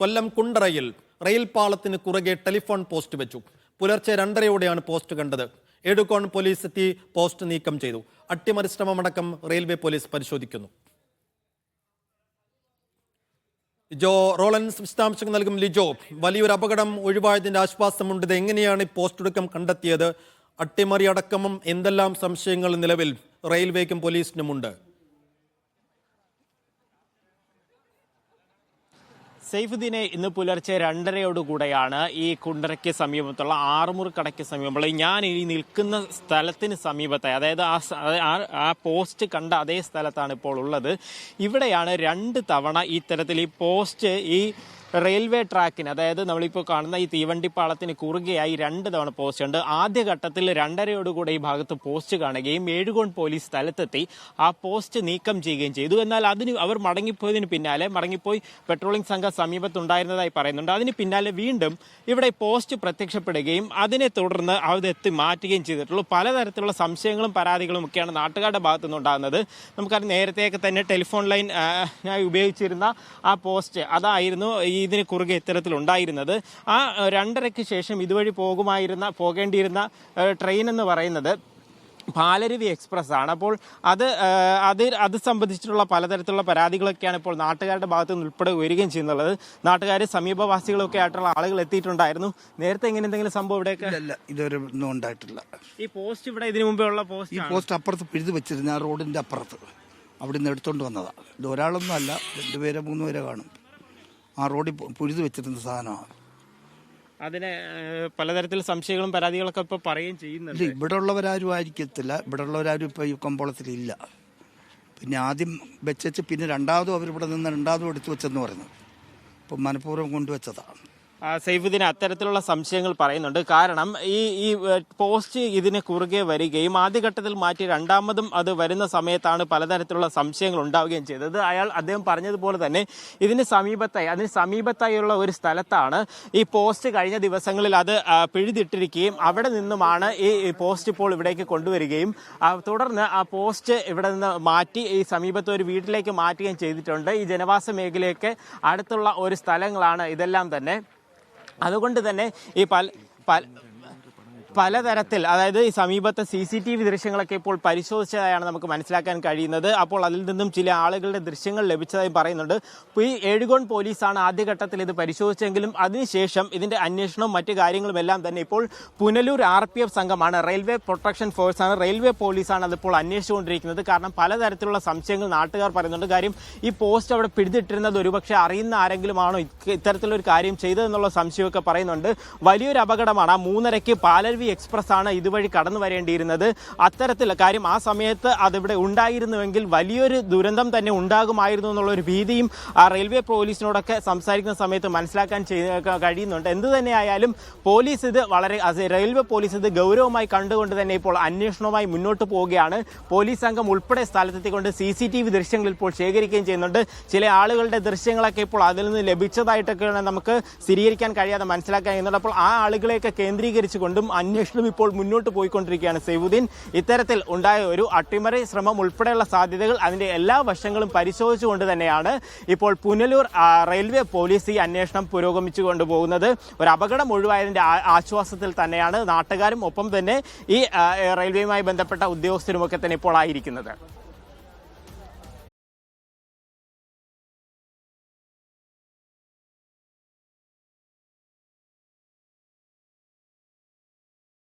കൊല്ലം കുണ്ടറയിൽ rail പാളത്തിന് കുറുകെ telephone post വെച്ചു. പുലർച്ചെ രണ്ടരയോടെയാണ് പോസ്റ്റ് കണ്ടത്. എടുക്കോൺ പോലീസ് എത്തി പോസ്റ്റ് നീക്കം ചെയ്തു. അട്ടിമറി ശ്രമമടക്കം റെയിൽവേ പോലീസ് പരിശോധിക്കുന്നു. ജോ റോളൻസ് വിശദാംശങ്ങൾ നൽകും ലിജോ. വലിയൊരു അപകടം ഒഴിവായതിന്റെ ആശ്വാസമുണ്ട്. ഇത് എങ്ങനെയാണ് ഈ പോസ്റ്റ് ഒടുക്കം കണ്ടെത്തിയത്? അട്ടിമറി അടക്കമും എന്തെല്ലാം സംശയങ്ങൾ നിലവിൽ റെയിൽവേക്കും പോലീസിനുമുണ്ട്? സൈഫുദ്ദീനെ ഇന്ന് പുലർച്ചെ രണ്ടരയോടുകൂടെയാണ് ഈ കുണ്ടറയ്ക്ക് സമീപത്തുള്ള ആറുമുറി കടയ്ക്ക് സമീപമുള്ള ഞാൻ ഈ നിൽക്കുന്ന സ്ഥലത്തിന് സമീപത്തെ അതായത് ആ ആ പോസ്റ്റ് കണ്ട അതേ സ്ഥലത്താണ് ഇപ്പോൾ ഉള്ളത്. ഇവിടെയാണ് രണ്ട് തവണ ഇത്തരത്തിൽ ഈ പോസ്റ്റ് ഈ റെയിൽവേ ട്രാക്കിന് അതായത് നമ്മളിപ്പോൾ കാണുന്ന ഈ തീവണ്ടി പാളത്തിന് കുറുകെയായി രണ്ട് തവണ പോസ്റ്റ് ഉണ്ട്. ആദ്യഘട്ടത്തിൽ രണ്ടരയോടുകൂടെ ഈ ഭാഗത്ത് പോസ്റ്റ് കാണുകയും ഏഴുകോൺ പോലീസ് സ്ഥലത്തെത്തി ആ പോസ്റ്റ് നീക്കം ചെയ്യുകയും ചെയ്തു. എന്നാൽ അതിന് അവർ മടങ്ങിപ്പോയതിന് പിന്നാലെ മടങ്ങിപ്പോയി പെട്രോളിംഗ് സംഘം സമീപത്തുണ്ടായിരുന്നതായി പറയുന്നുണ്ട്. അതിന് പിന്നാലെ വീണ്ടും ഇവിടെ പോസ്റ്റ് പ്രത്യക്ഷപ്പെടുകയും അതിനെ തുടർന്ന് അത് എത്തി മാറ്റുകയും ചെയ്തിട്ടുള്ളൂ. പലതരത്തിലുള്ള സംശയങ്ങളും പരാതികളും ഒക്കെയാണ് നാട്ടുകാരുടെ ഭാഗത്തു നിന്നുണ്ടാകുന്നത് നമുക്കറിയാം നേരത്തെയൊക്കെ തന്നെ ടെലിഫോൺ ലൈൻ ഞാൻ ഉപയോഗിച്ചിരുന്ന ആ പോസ്റ്റ് അതായിരുന്നു ഈ ഇതിന് കുറുകെ ഇത്തരത്തിലുണ്ടായിരുന്നത്. ആ രണ്ടരയ്ക്ക് ശേഷം ഇതുവഴി പോകുമായിരുന്ന പോകേണ്ടിയിരുന്ന ട്രെയിൻ എന്ന് പറയുന്നത് പാലരുവി എക്സ്പ്രസ് ആണ്. അപ്പോൾ അത് അത് അത് സംബന്ധിച്ചിട്ടുള്ള പലതരത്തിലുള്ള പരാതികളൊക്കെയാണ് ഇപ്പോൾ നാട്ടുകാരുടെ ഭാഗത്തു നിന്ന് ഉൾപ്പെടെ വരികയും ചെയ്യുന്നുള്ളത്. നാട്ടുകാർ സമീപവാസികളൊക്കെ ആയിട്ടുള്ള ആളുകൾ എത്തിയിട്ടുണ്ടായിരുന്നു. നേരത്തെ ഇങ്ങനെ എന്തെങ്കിലും സംഭവം ഇവിടെ ഇതൊരു ഒന്നും ഉണ്ടായിട്ടില്ല. ഈ പോസ്റ്റ് ഇവിടെ ഇതിനു മുമ്പേ ഉള്ള പോസ്റ്റ് ഈ പോസ്റ്റ് അപ്പുറത്ത് പിഴുതു വെച്ചിരുന്ന റോഡിന്റെ അപ്പുറത്ത്. അവിടെ നിന്ന് എടുത്തോണ്ട് വന്നതാണ് ഇത് ഒരാളൊന്നും അല്ല രണ്ടുപേരെ മൂന്നുപേരെ കാണും. ആ റോഡിൽ പുഴുതു വെച്ചിരുന്ന സാധനമാണ് അതിന് പലതരത്തിൽ സംശയങ്ങളും പരാതികളൊക്കെ ഇപ്പോൾ പറയുകയും ചെയ്യുന്നുണ്ട്. ഇവിടെ ഉള്ളവരാരും ആയിരിക്കത്തില്ല. ഇവിടെ ഉള്ളവരാരും ഇപ്പൊ ഈ കമ്പോളത്തിലില്ല പിന്നെ ആദ്യം വെച്ചു പിന്നെ രണ്ടാമതും അവരിവിടെ നിന്ന് രണ്ടാമതും എടുത്തു വെച്ചെന്ന് പറയുന്നു ഇപ്പം മനഃപൂർവം കൊണ്ടുവച്ചതാണ് സൈഫുദ്ദീൻ അത്തരത്തിലുള്ള സംശയങ്ങൾ പറയുന്നുണ്ട്. കാരണം ഈ ഈ പോസ്റ്റ് ഇതിന് കുറുകെ വരികയും ആദ്യഘട്ടത്തിൽ മാറ്റി രണ്ടാമതും അത് വരുന്ന സമയത്താണ് പലതരത്തിലുള്ള സംശയങ്ങൾ ഉണ്ടാവുകയും ചെയ്തത്. അയാൾ അദ്ദേഹം പറഞ്ഞതുപോലെ തന്നെ ഇതിന് സമീപത്തായി അതിന് സമീപത്തായുള്ള ഒരു സ്ഥലത്താണ് ഈ പോസ്റ്റ് കഴിഞ്ഞ ദിവസങ്ങളിൽ അത് പിഴുതിട്ടിരിക്കുകയും അവിടെ നിന്നുമാണ് ഈ പോസ്റ്റ് ഇപ്പോൾ ഇവിടേക്ക് കൊണ്ടുവരികയും തുടർന്ന് ആ പോസ്റ്റ് ഇവിടെ നിന്ന് മാറ്റി ഈ സമീപത്തെ ഒരു വീട്ടിലേക്ക് മാറ്റുകയും ചെയ്തിട്ടുണ്ട്. ഈ ജനവാസ മേഖലയൊക്കെ അടുത്തുള്ള ഒരു സ്ഥലങ്ങളാണ് ഇതെല്ലാം തന്നെ. അതുകൊണ്ട് തന്നെ ഈ പല പല പലതരത്തിൽ അതായത് ഈ സമീപത്തെ സി സി ടി വി ദൃശ്യങ്ങളൊക്കെ ഇപ്പോൾ പരിശോധിച്ചതായാണ് നമുക്ക് മനസ്സിലാക്കാൻ കഴിയുന്നത്. അപ്പോൾ അതിൽ നിന്നും ചില ആളുകളുടെ ദൃശ്യങ്ങൾ ലഭിച്ചതായി പറയുന്നുണ്ട്. ഈ ഏഴുകോൺ പോലീസാണ് ആദ്യഘട്ടത്തിൽ ഇത് പരിശോധിച്ചെങ്കിലും അതിനുശേഷം ഇതിന്റെ അന്വേഷണവും മറ്റു കാര്യങ്ങളും എല്ലാം തന്നെ ഇപ്പോൾ പുനലൂർ ആർ പി എഫ് സംഘമാണ് റെയിൽവേ പ്രൊട്ടക്ഷൻ ഫോഴ്സാണ് റെയിൽവേ പോലീസാണ് അതിപ്പോൾ അന്വേഷിച്ചുകൊണ്ടിരിക്കുന്നത്. കാരണം പലതരത്തിലുള്ള സംശയങ്ങൾ നാട്ടുകാർ പറയുന്നുണ്ട്. കാര്യം ഈ പോസ്റ്റ് അവിടെ പിടിച്ചിട്ടിരുന്നത് ഒരുപക്ഷെ അറിയുന്ന ആരെങ്കിലും ആണോ ഇത്തരത്തിലൊരു കാര്യം ചെയ്തതെന്നുള്ള സംശയമൊക്കെ പറയുന്നുണ്ട്. വലിയൊരു അപകടമാണ്. ആ മൂന്നരയ്ക്ക് പാലരുവി എക്സ്പ്രസ് ആണ് ഇതുവഴി കടന്നു വരേണ്ടിയിരുന്നത്. അത്തരത്തിൽ കാര്യം ആ സമയത്ത് അതിവിടെ ഉണ്ടായിരുന്നുവെങ്കിൽ വലിയൊരു ദുരന്തം തന്നെ ഉണ്ടാകുമായിരുന്നു എന്നുള്ള ഒരു ഭീതിയും ആ റെയിൽവേ പോലീസിനോടൊക്കെ സംസാരിക്കുന്ന സമയത്ത് മനസ്സിലാക്കാൻ കഴിയുന്നുണ്ട്. എന്ത് തന്നെയായാലും പോലീസ് ഇത് വളരെ റെയിൽവേ പോലീസ് ഇത് ഗൗരവമായി കണ്ടുകൊണ്ട് തന്നെ ഇപ്പോൾ അന്വേഷണവുമായി മുന്നോട്ട് പോവുകയാണ്. പോലീസ് സംഘം ഉൾപ്പെടെ സ്ഥലത്തെത്തിക്കൊണ്ട് സി സി ടി വി ദൃശ്യങ്ങൾ ഇപ്പോൾ ശേഖരിക്കുകയും ചെയ്യുന്നുണ്ട്. ചില ആളുകളുടെ ദൃശ്യങ്ങളൊക്കെ ഇപ്പോൾ അതിൽ നിന്ന് ലഭിച്ചതായിട്ടൊക്കെയാണ് നമുക്ക് സ്ഥിരീകരിക്കാൻ കഴിയാതെ മനസ്സിലാക്കാൻ കഴിയുന്നുണ്ട്. അപ്പോൾ ആ ആളുകളെയൊക്കെ കേന്ദ്രീകരിച്ചുകൊണ്ടും അന്വേഷണം ഇപ്പോൾ മുന്നോട്ട് പോയിക്കൊണ്ടിരിക്കുകയാണ്. സൈഫുദ്ദീൻ ഇത്തരത്തിൽ ഉണ്ടായ ഒരു അട്ടിമറി ശ്രമം ഉൾപ്പെടെയുള്ള സാധ്യതകൾ അതിന്റെ എല്ലാ വശങ്ങളും പരിശോധിച്ചുകൊണ്ട് തന്നെയാണ് ഇപ്പോൾ പുനലൂർ റെയിൽവേ പോലീസ് ഈ അന്വേഷണം പുരോഗമിച്ചു കൊണ്ടുപോകുന്നത്. ഒരു അപകടം ഒഴിവായതിന്റെ ആശ്വാസത്തിൽ തന്നെയാണ് നാട്ടുകാരും ഒപ്പം തന്നെ ഈ റെയിൽവേയുമായി ബന്ധപ്പെട്ട ഉദ്യോഗസ്ഥരുമൊക്കെ തന്നെ ഇപ്പോൾ ആയിരിക്കുന്നത്.